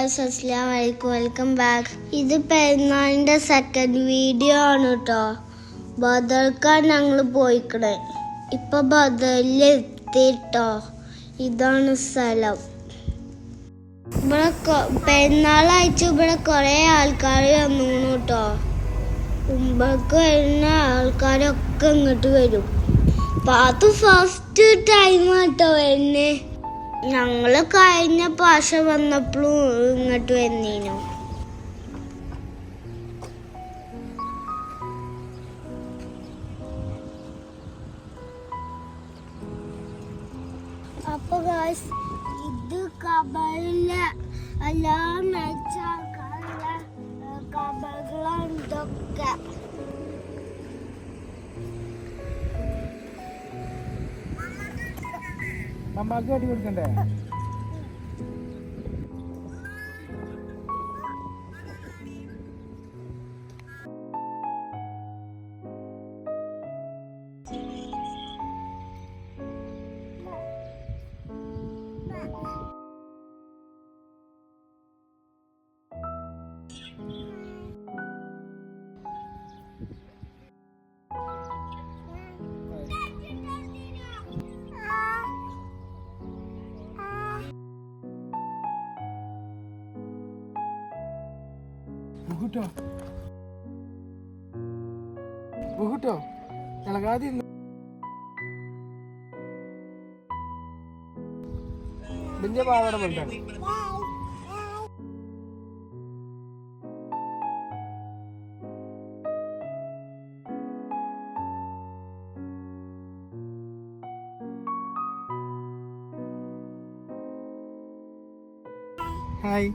Guys അസ്ലാം വലൈക്കും welcome back. ഇത് പെരുന്നാളിന്റെ സെക്കൻഡ് വീഡിയോ ആണ് കേട്ടോ ബദൽക്കാൻ ഞങ്ങൾ പോയിക്കണേ. ഇപ്പൊ ബദറിൽ എത്തിട്ടോ ഇതാണ് സ്ഥലം. ഇവിടെ പെരുന്നാളായിട്ട് ഇവിടെ കുറെ ആൾക്കാർ വന്നു കേട്ടോ മുമ്പേക്ക് വരുന്ന ആൾക്കാരൊക്കെ ഇങ്ങോട്ട് വരും. പാത്ത് ഫസ്റ്റ് ടൈം കേട്ടോ വരുന്നേ. ഞങ്ങൾ കഴിഞ്ഞ പാഷ വന്നപ്പോഴും ഇങ്ങോട്ട് വന്നീനു. അപ്പൊ ഇത് കബറിലെ എല്ലാം മെച്ച അമ്മയ്ക്ക് അടി കൊടുക്കണ്ടേ? ബുഹുട്ടോ ബഹുട്ടോ ഇളകാതെ. ഇതിന്റെ പാവാട ഹായ്.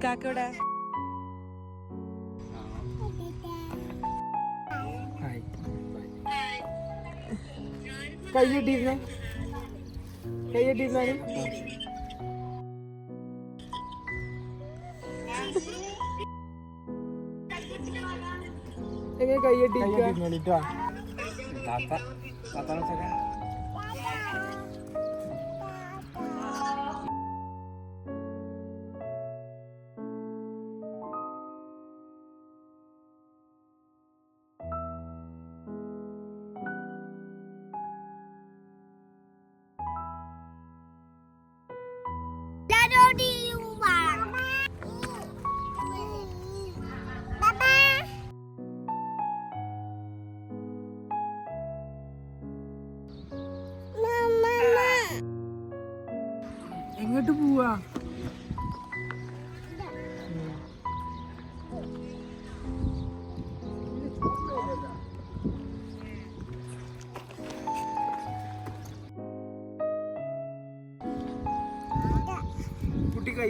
ഇക്കാക്കവിടെ ഹായ് കൈ കെട്ടിയിരുന്നേ? കൈ കെട്ടിയിരുന്നാലും എങ്ങനെ കൈ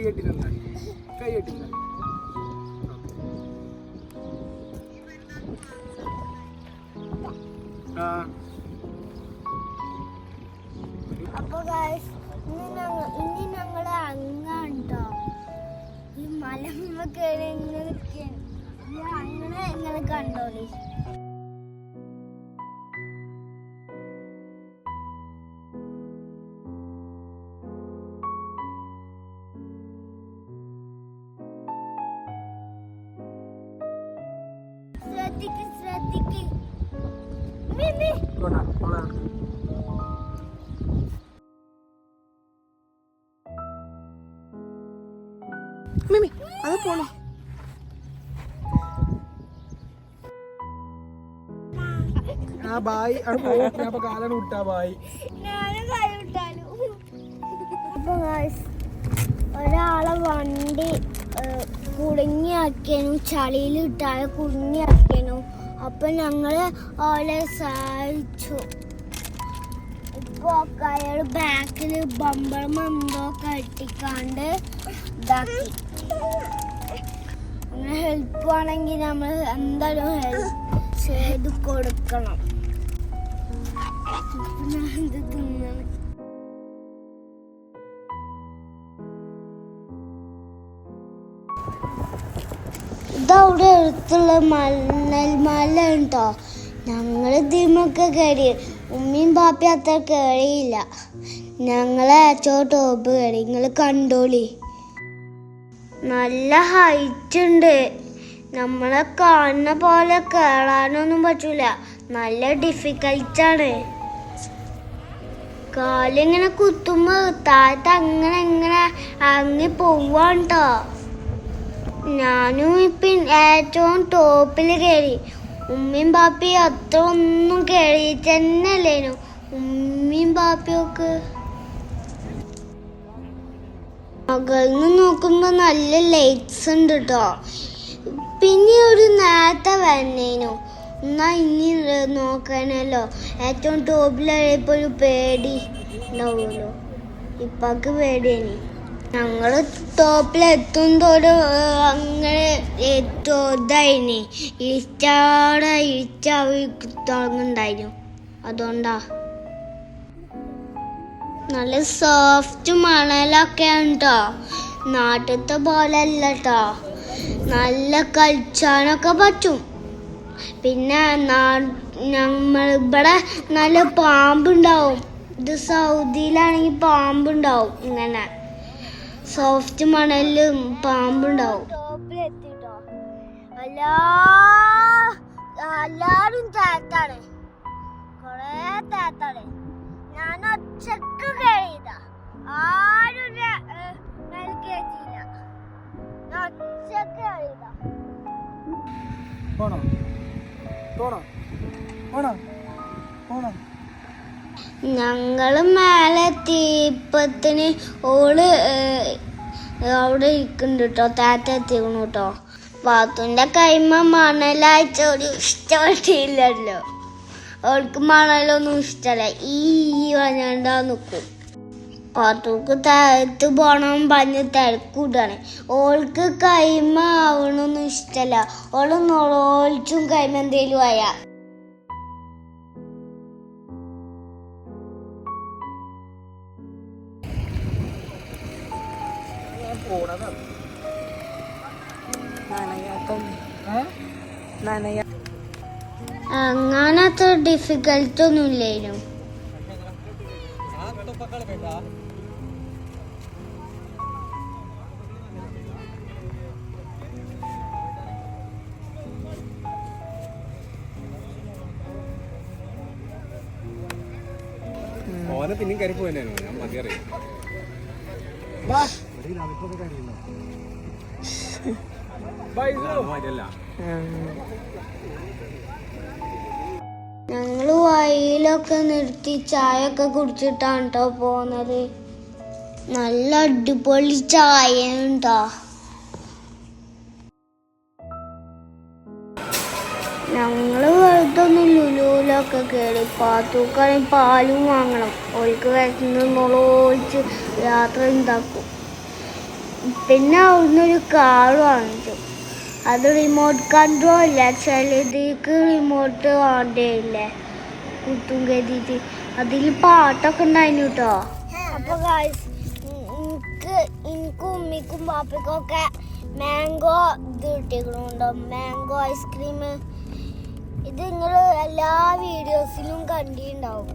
കുട്ടി കൈ കെട്ടിരുന്ന കൈ കെട്ടിരുന്ന ആ. അപ്പൊ ഇനി ഞങ്ങ ഞങ്ങൾ അങ്ങാണ്ടോ? ഈ മലമ്മ കയറി അങ്ങനെ ഇങ്ങനെ കണ്ടോളി? ശ്രദ്ധിക്ക് ശ്രദ്ധിക്ക്. മിമി കൊണ്ടാ കൊള്ളാം മിമി അത് പോണോ? ആ ബായ്. അപ്പൊ കാലാണ് വിട്ടാ ബായ്. ഒരാളെ വണ്ടി കുടുങ്ങിയാക്കിയനു. ചളിയിൽ ഇട്ടാലെ കുടുങ്ങിയാക്കിയനു. അപ്പൊ ഞങ്ങൾ അവളെ സഹായിച്ചു. ഇപ്പൊ അയാൾ ബാക്കിൽ ബമ്പളം എന്തോ കട്ടിക്കാണ്ട് ഇതാക്കി. അങ്ങനെ ഹെൽപ്പ് ആണെങ്കിൽ നമ്മൾ എന്തായാലും ഹെൽപ്പ് ചെയ്ത് കൊടുക്കണം. ഞാൻ ഇത് തിന്നണം ഇതവിടെ അടുത്തുള്ള മണൽമല ഉണ്ടോ? ഞങ്ങൾ ഇതിമൊക്കെ കയറി ഉമ്മയും പാപ്പയും അത്ര കയറിയില്ല ഞങ്ങളെ അച്ചോ ടോപ്പ് കയറി നിങ്ങൾ കണ്ടോളി. നല്ല ഹൈറ്റ് ഉണ്ട്. നമ്മളെ കാണുന്ന പോലെ കേറാനൊന്നും പറ്റൂല. നല്ല ഡിഫിക്കൽട്ടാണ് കാലിങ്ങനെ കുത്തുമ്പോ താഴത്ത് അങ്ങനെ എങ്ങനെ അങ്ങി പോവാണ് ട്ടോ ഞാനും ഇപ്പം ഏറ്റവും ടോപ്പിൽ കയറി ഉമ്മയും പാപ്പിയും അത്ര ഒന്നും കയറി തന്നെ അല്ലേനു ഉമ്മയും പാപ്പിയൊക്കെ മകളിൽ നിന്ന് നോക്കുമ്പോ നല്ല ലൈറ്റ്സ് ഉണ്ട് കേട്ടോ പിന്നെ ഒരു നേരത്തെ വന്നേനു. എന്നാ ഇനി നോക്കാനല്ലോ. ഏറ്റവും ടോപ്പിലായപ്പോ ഒരു പേടി ഉണ്ടാവുമല്ലോ. ഇപ്പൊക്ക് പേടിയാണ് ഞങ്ങൾ ടോപ്പിലെത്തും തോറും അങ്ങനെ ഇതായിനി. ഇരിച്ചാടെ ഇരിച്ചാവി അതുകൊണ്ടാ. നല്ല സോഫ്റ്റ് മണലൊക്കെ ഉണ്ടോ? നാട്ടിലത്തെ പോലെ അല്ല കേട്ടോ നല്ല കളിച്ചാനൊക്കെ പറ്റും. പിന്നെ നമ്മൾ ഇവിടെ നല്ല പാമ്പുണ്ടാവും. ഇത് സൗദിയിലാണെങ്കിൽ പാമ്പുണ്ടാവും ഇങ്ങനെ. സോഫ്റ്റ് മണലിലും പാമ്പുണ്ടാവും. എല്ലാരും താത്താണ് കൊറേ താത്താണ് ഞാൻ ഒച്ചക്ക് കഴിയത ആരും ഞാൻ ഒച്ചക്ക് കഴിയത പോണോ. പോണോ. പോണോ. പോണോ. ഞങ്ങൾ മേലെ തീപ്പത്തിന് ഓൾ അവിടെ ഇരിക്കുന്നുണ്ട് കേട്ടോ താത്ത എത്തിക്കണു കേട്ടോ പാത്തുന്റെ കൈമ മണലാഴ്ച ഒരു ഇഷ്ടപ്പെട്ടില്ലല്ലോ. അവൾക്ക് മണലൊന്നും ഇഷ്ടമല്ല ഈ പറഞ്ഞാണ്ടാ നിൽക്കും പാത്തൂക്ക് താഴത്ത് പോണം പറഞ്ഞ് തിരക്കൂട്ടാണ് ഓൾക്ക് കൈമ ആവണൊന്നും ഇഷ്ടമല്ല ഓൾ നോളിച്ചും കൈമ എന്തേലും ആയാ. അങ്ങനത്തെ ഡിഫിക്കൽട്ട് ഒന്നും ഇല്ലേനു ഓനെ പിന്നെയും കരിപ്പ് തന്നെയാണ് ഞാൻ മതിയറിയാം വാ. ഞങ്ങൾ വഴിയിലൊക്കെ നിർത്തി ചായ ഒക്കെ കുടിച്ചിട്ടാണ് കേട്ടോ പോന്നത്. നല്ല അടിപൊളി ചായ ഉണ്ടോ ഞങ്ങൾ വെറുതൊന്നും ലുലുവിലൊക്കെ കയറി പാത്തൂക്കാണെങ്കിൽ പാലും വാങ്ങണം. ഓൾക്ക് വിശന്ന് മുളോളിച്ച് യാത്ര ഉണ്ടാക്കും പിന്നെ അവിടുന്ന് ഒരു കാർ വാങ്ങിച്ചു. അത് റിമോട്ട് കൺട്രോൾ ഇല്ല. ചിലതിക്ക് റിമോട്ട് വേണ്ടേ കുത്തും കരുതിയിട്ട്. അതിൽ പാട്ടൊക്കെ ഉണ്ടായിരുന്നു കേട്ടോ അപ്പൊ എനിക്ക് എനിക്കും ഉമ്മിക്കും പാപ്പയ്ക്കും ഒക്കെ മാംഗോ ഇത് കിട്ടിയിട്ടുണ്ടോ മാംഗോ ഐസ്ക്രീം ഇത് നിങ്ങൾ എല്ലാ വീഡിയോസിലും കണ്ടിട്ടുണ്ടാവും.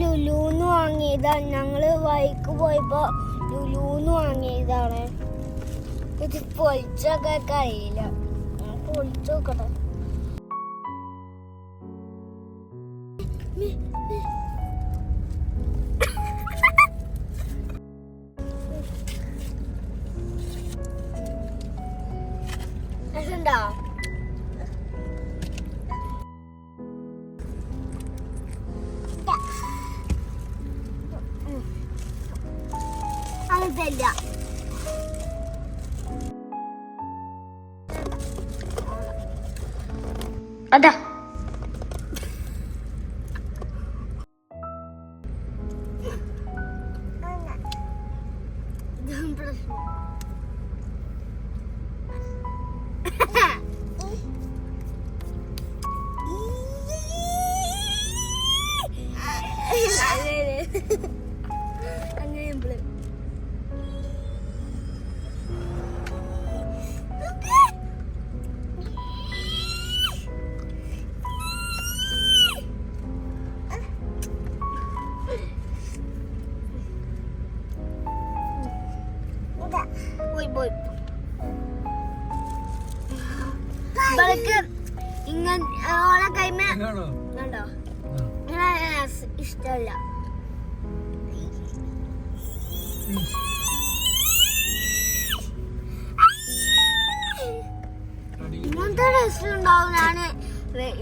ലുലൂന്ന് വാങ്ങിയതാണ്. ഞങ്ങൾ വൈക്ക് പോയപ്പോ ലുലൂന്ന് വാങ്ങിയതാണ്. ഇത് പൊളിച്ചൊക്കെ കഴിയില്ല. പൊളിച്ചു നോക്കട്ടെ. രസമുണ്ടോ? അതല്ല അതാ അങ്ങനെ ഇവൾക്ക് ഇങ്ങനെ ഓളെ കൈമ കണ്ടോ? ഇഷ്ടമല്ല. ഇങ്ങനത്തെ ടേസ്റ്റ് ഉണ്ടാവും ഞാൻ വെ-